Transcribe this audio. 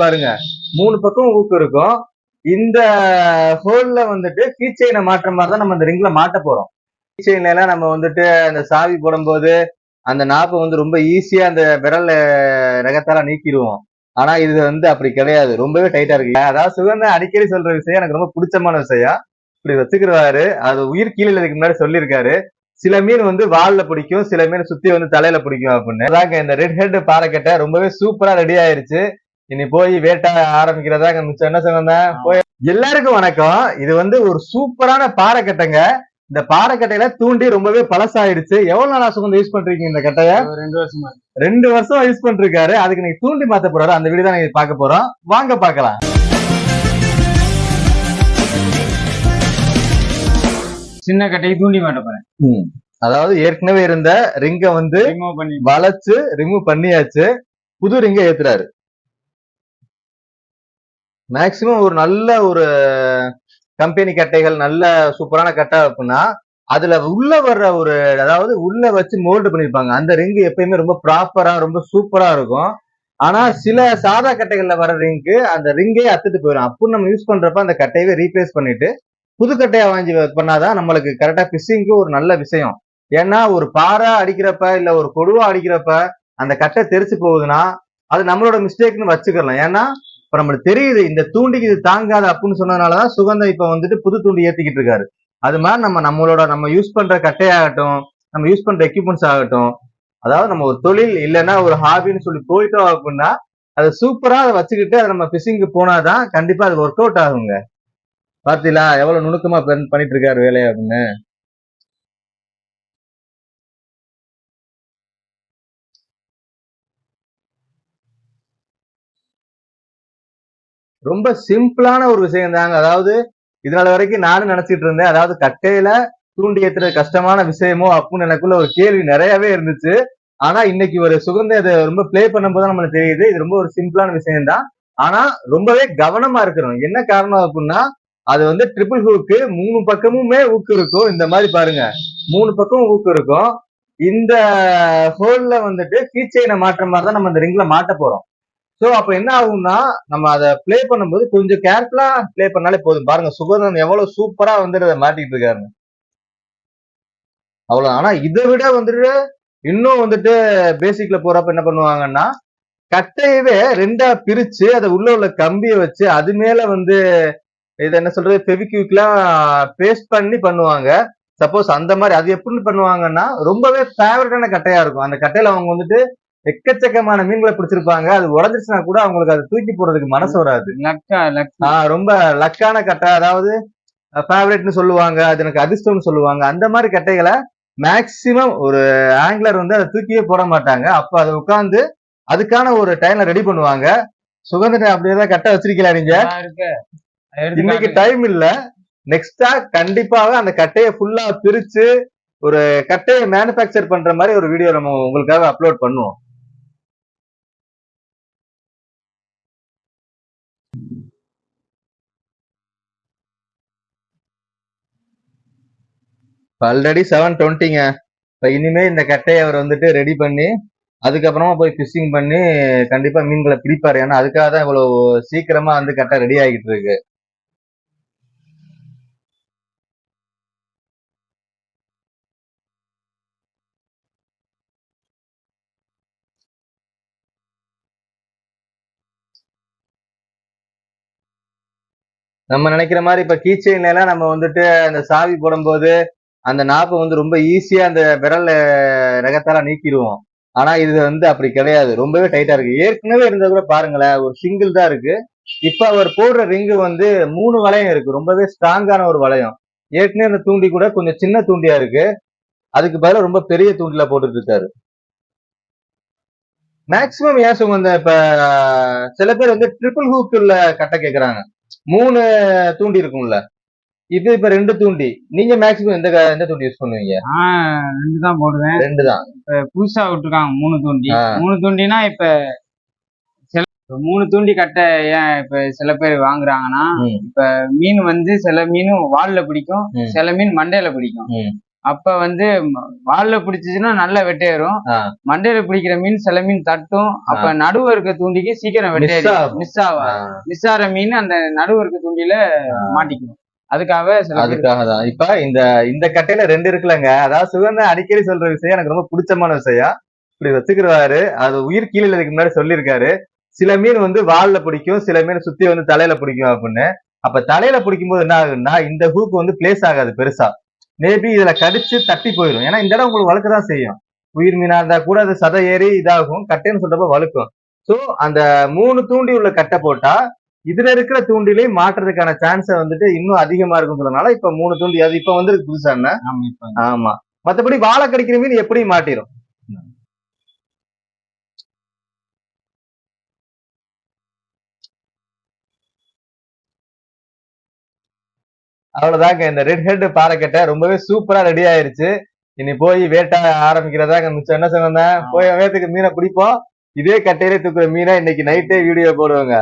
பாருங்க. மூணு பக்கம் ஊக்கு இருக்கும். இந்த ஹோல்ல வந்துட்டு கீச்சைனை மாற்ற மாதிரி தான் நம்ம இந்த ரிங்ல மாட்ட போறோம். கீச்சைன்ல எல்லாம் நம்ம வந்துட்டு அந்த சாவி போடும்போது அந்த நாப்பை வந்து ரொம்ப ஈஸியா அந்த விரல் ரகத்தால நீக்கிடுவோம். ஆனா இது வந்து அப்படி கிடையாது. ரொம்பவே டைட்டா இருக்கு. அதாவது சுகந்த அடிக்கடி சொல்ற விஷயம் எனக்கு ரொம்ப பிடிச்சமான விஷயம். இப்படி வச்சுக்கிறாரு அது உயிர் கீழே இதுக்கு முன்னாடி சொல்லியிருக்காரு. சில மீன் வந்து வால்ல பிடிக்கும். சில மீன் சுத்தி வந்து தலையில பிடிக்கும் அப்படின்னு. அதாங்க இந்த ரெட் ஹெட் பாறைக்கட்டை ரொம்பவே சூப்பரா ரெடி ஆயிருச்சு. இனி போய் வேட்டை ஆரம்பிக்கிறதாங்க மிச்சம் என்ன சொன்னா போய் எல்லாருக்கும் வணக்கம். இது வந்து ஒரு சூப்பரான பாறைக்கட்டைங்க. இந்த பாறைக்கட்டையில தூண்டி ரொம்பவே பழசாயிடுச்சு. எவ்வளவு நாளா சுகந்த யூஸ் பண்றீங்க இந்த கட்டைய? ரெண்டு வருஷமா. ரெண்டு வருஷம் யூஸ் பண்ணிருக்காரு அதுக்கு நீங்க தூண்டி மாத்த போறாரு. அந்த வீடியோ தான் நீங்க பார்க்க போறோம். வாங்க பார்க்கலாம். சின்ன கட்டைக்கு தூண்டி மாட்ட போறேன். அதாவது ஏற்கனவே இருந்த ரிங்க வந்து ரிமூவ் பண்ணி. வளைச்சு ரிமூவ் பண்ணியாச்சு. புது ரிங்க ஏத்துறாரு. மேக்சிமம் ஒரு நல்ல ஒரு கம்பெனி கட்டைகள் நல்ல சூப்பரான கட்டை அப்படின்னா அதுல உள்ள வர்ற ஒரு அதாவது உள்ள வச்சு மோல்டு பண்ணிருப்பாங்க. அந்த ரிங்கு எப்பயுமே ரொம்ப ப்ராப்பரா ரொம்ப சூப்பரா இருக்கும். ஆனா சில சாதா கட்டைகள்ல வர ரிங்க்கு அந்த ரிங்கே அத்துட்டு போயிடும் அப்போ நம்ம யூஸ் பண்றப்ப அந்த கட்டையவே ரீப்ளேஸ் பண்ணிட்டு புது கட்டையா வாங்கி பண்ணாதான் நம்மளுக்கு கரெக்டா ஃபிஷிங்க்கு ஒரு நல்ல விஷயம். ஏன்னா ஒரு பாறை அடிக்கிறப்ப இல்ல ஒரு கொடுவா அடிக்கிறப்ப அந்த கட்டை தெரிச்சு போகுதுன்னா அது நம்மளோட மிஸ்டேக்னு வச்சுக்கலாம் ஏன்னா இப்ப நம்மளுக்கு தெரியுது இந்த தூண்டிக்கு இது தாங்காது அப்படின்னு சொன்னதுனாலதான் சுகந்தம் இப்ப வந்துட்டு புது தூண்டி ஏத்திக்கிட்டு இருக்காரு. அது மாதிரி நம்ம நம்மளோட நம்ம யூஸ் பண்ற கட்டையாகட்டும் நம்ம யூஸ் பண்ற எக்யூப்மெண்ட்ஸ் ஆகட்டும் அதாவது நம்ம ஒரு தொழில் இல்லைன்னா ஒரு ஹாபின்னு சொல்லி போயிட்டோம் அப்படின்னா அதை சூப்பரா அதை வச்சுக்கிட்டு அதை நம்ம ஃபிஷிங்க்கு போனாதான் கண்டிப்பா அது ஒர்க் அவுட் ஆகுங்க. பாத்தீங்களா? எவ்வளவு நுணுக்கமா பண்ணிட்டு இருக்காரு வேலையை அப்படின்னு ரொம்ப சிம்பிளான ஒரு விஷயம் தாங்க. அதாவது இதனால வரைக்கும் நானும் நினைச்சிட்டு இருந்தேன். அதாவது கட்டையில தூண்டி ஏத்துறது கஷ்டமான விஷயமோ அப்படின்னு எனக்குள்ள ஒரு கேள்வி நிறையவே இருந்துச்சு. ஆனா இன்னைக்கு ஒரு சுகந்த இதை ரொம்ப ப்ளே பண்ணும்போது தான் நம்மளுக்கு தெரியுது. இது ரொம்ப ஒரு சிம்பிளான விஷயம் தான் ஆனா ரொம்பவே கவனமா இருக்கணும். என்ன காரணம் அப்படின்னா அது வந்து ட்ரிபிள் ஹூக்கு மூணு பக்கமுமே ஊக்கு இருக்கும். இந்த மாதிரி பாருங்க. மூணு பக்கமும் ஊக்கு இருக்கும். இந்த ஹோல்ல வந்துட்டு கீச்சைனை மாற்ற மாதிரி தான் நம்ம இந்த ரிங்ல மாட்ட போறோம். சோ அப்ப என்ன ஆகும்னா நம்ம அதை ப்ளே பண்ணும்போது கொஞ்சம் கேர்ஃபுல்லா ப்ளே பண்ணாலே போதும். பாருங்க சுகந்தன் எவ்வளவு சூப்பரா வந்துட்டு அதை மாட்டிட்டு இருக்காருன்னு அவ்வளவு ஆனா இதை விட வந்துட்டு இன்னும் வந்துட்டு பேசிக்ல போறப்ப என்ன பண்ணுவாங்கன்னா கட்டையவே ரெண்டா பிரிச்சு அதை உள்ள உள்ள கம்பியை வச்சு அது மேல வந்து இது என்ன சொல்றது பெவிக்யூக்லாம் பேஸ்ட் பண்ணி பண்ணுவாங்க. சப்போஸ் அந்த மாதிரி அது எப்படி பண்ணுவாங்கன்னா ரொம்பவே ஃபேவரட்டான கட்டையா இருக்கும். அந்த கட்டையில அவங்க வந்துட்டு எக்கச்சக்கமான மீன்களை பிடிச்சிருப்பாங்க. அது உடஞ்சிருச்சுன்னா கூட அவங்களுக்கு அதை தூக்கி போடுறதுக்கு மனசு வராது. ரொம்ப லக்கான கட்டை. அதாவது ஃபேவரட்னு சொல்லுவாங்க. அது எனக்கு அதிர்ஷ்டம்னு சொல்லுவாங்க. அந்த மாதிரி கட்டைகளை மேக்சிமம் ஒரு ஆங்கிலர் வந்து அதை தூக்கியே போட மாட்டாங்க. அப்ப அதை உட்காந்து அதுக்கான ஒரு டைம்ல ரெடி பண்ணுவாங்க. சுகந்திர அப்படியே தான் கட்டை வச்சிருக்கீங்களா நீங்க இன்னைக்கு. டைம் இல்ல. நெக்ஸ்டா கண்டிப்பாக அந்த கட்டையை ஃபுல்லா பிரிச்சு ஒரு கட்டையை மேனுஃபேக்சர் பண்ற மாதிரி ஒரு வீடியோ நம்ம உங்களுக்காக அப்லோட் பண்ணுவோம். ஆல்ரெடி செவன் டுவெண்ட்டிங்க இப்போ இனிமேல் இந்த கட்டையை அவர் வந்துட்டு ரெடி பண்ணி அதுக்கப்புறமா போய் ஃபிஷிங் பண்ணி கண்டிப்பாக மீன்களை பிடிப்பார். ஏன்னா அதுக்காக தான் இவ்வளோ சீக்கிரமாக வந்து கட்டை ரெடி ஆகிட்டு இருக்கு. நம்ம நினைக்கிற மாதிரி இப்ப கீச்சைன்ல எல்லாம் நம்ம வந்துட்டு அந்த சாவி போடும்போது அந்த நாப்பை வந்து ரொம்ப ஈஸியா அந்த விரல் ரகத்தால நீக்கிடுவோம் ஆனா இது வந்து அப்படி கிடையாது. ரொம்பவே டைட்டா இருக்கு. ஏற்கனவே இருந்தது கூட பாருங்களேன் ஒரு சிங்கிள் தான் இருக்கு. இப்ப அவர் போடுற ரிங்கு வந்து மூணு வளையம் இருக்கு. ரொம்பவே ஸ்ட்ராங்கான ஒரு வளையம். ஏற்கனவே அந்த தூண்டி கூட கொஞ்சம் சின்ன தூண்டியா இருக்கு. அதுக்கு பதிலாக ரொம்ப பெரிய தூண்டில போட்டுட்டு இருக்காரு. மேக்சிமம் ஏன் சுமந்த இப்ப சில பேர் வந்து ட்ரிபிள் ஹூக்குள்ள கட்ட கேட்குறாங்க மூணு தூண்டி இருக்கும்ல. இது இப்ப ரெண்டு தூண்டி. நீங்க மேக்சிமம் எந்த எந்த தூண்டி யூஸ் பண்ணுவீங்க? ரெண்டு தான் போடுவேன். ரெண்டு தான் இப்ப புதுசா விட்டுருக்காங்க மூணு தூண்டி. மூணு தூண்டினா இப்ப சில இப்ப மூணு தூண்டி கட்டை ஏன் இப்ப சில பேர் வாங்குறாங்கன்னா. இப்ப மீன் வந்து சில மீன் வால்ல பிடிக்கும். சில மீன் மண்டையில பிடிக்கும். அப்ப வந்து வால்ல பிடிச்சிச்சுன்னா நல்லா வெட்டையரும் ஆ. மண்டையில பிடிக்கிற மீன் சில மீன் தட்டும். அப்ப நடுவு இருக்க தூண்டிக்கு சீக்கிரம் Miss வெட்டையடி ஆகும். மிஸ் ஆகும். மிஸ் ஆகிற மீன் அந்த நடுவு இருக்க தூண்டில மாட்டிக்கும். அதுக்காக அதுக்காக தான் இப்ப இந்த இந்த கட்டையில ரெண்டு இருக்குல்லங்க. அதாவது சுகந்தன் அடிக்கடி சொல்ற விஷயம் எனக்கு ரொம்ப பிடிச்சமான விஷயம். இப்படி வச்சுக்கிறாரு அது உயிர் கீழே இதுக்கு முன்னாடி சொல்லியிருக்காரு. சில மீன் வந்து வால்ல பிடிக்கும். சில மீன் சுத்தி வந்து தலையில பிடிக்கும் அப்படின்னு. அப்ப தலையில பிடிக்கும் போது என்ன ஆகுதுன்னா இந்த ஹூக் வந்து பிளேஸ் ஆகாது பெருசா. மேபி இதுல கடிச்சு தட்டி போயிடும் ஏன்னா இந்த இடம் உங்களுக்கு வழுக்க தான் செய்யும். உயிர் மீனா இருந்தா கூட அது சதை ஏறி இதாகும். கட்டைன்னு சொல்றப்ப வழுக்கும். சோ அந்த மூணு தூண்டி உள்ள கட்டை போட்டா இதுல இருக்கிற தூண்டிலே மாற்றுறதுக்கான சான்ஸ் வந்துட்டு இன்னும் அதிகமா இருக்கும் சொல்றதுனால இப்ப மூணு தூண்டி அது இப்ப வந்து புதுசா என்ன? ஆமா மத்தபடி வாழை கடிக்கிற மீன் எப்படி மாட்டிரும். அவ்வளவுதாங்க இந்த ரெட் ஹெட் பாறைக்கட்டை ரொம்பவே சூப்பரா ரெடி ஆயிருச்சு. இனி போய் வேட்டை ஆரம்பிக்கிறதாங்க மிச்சம். என்ன சொன்னேன்? போய் வேத்துக்கு மீனை பிடிப்போம். இதே கட்டையிலே தூக்குற மீனை இன்னைக்கு நைட்டே வீடியோ போடுவாங்க.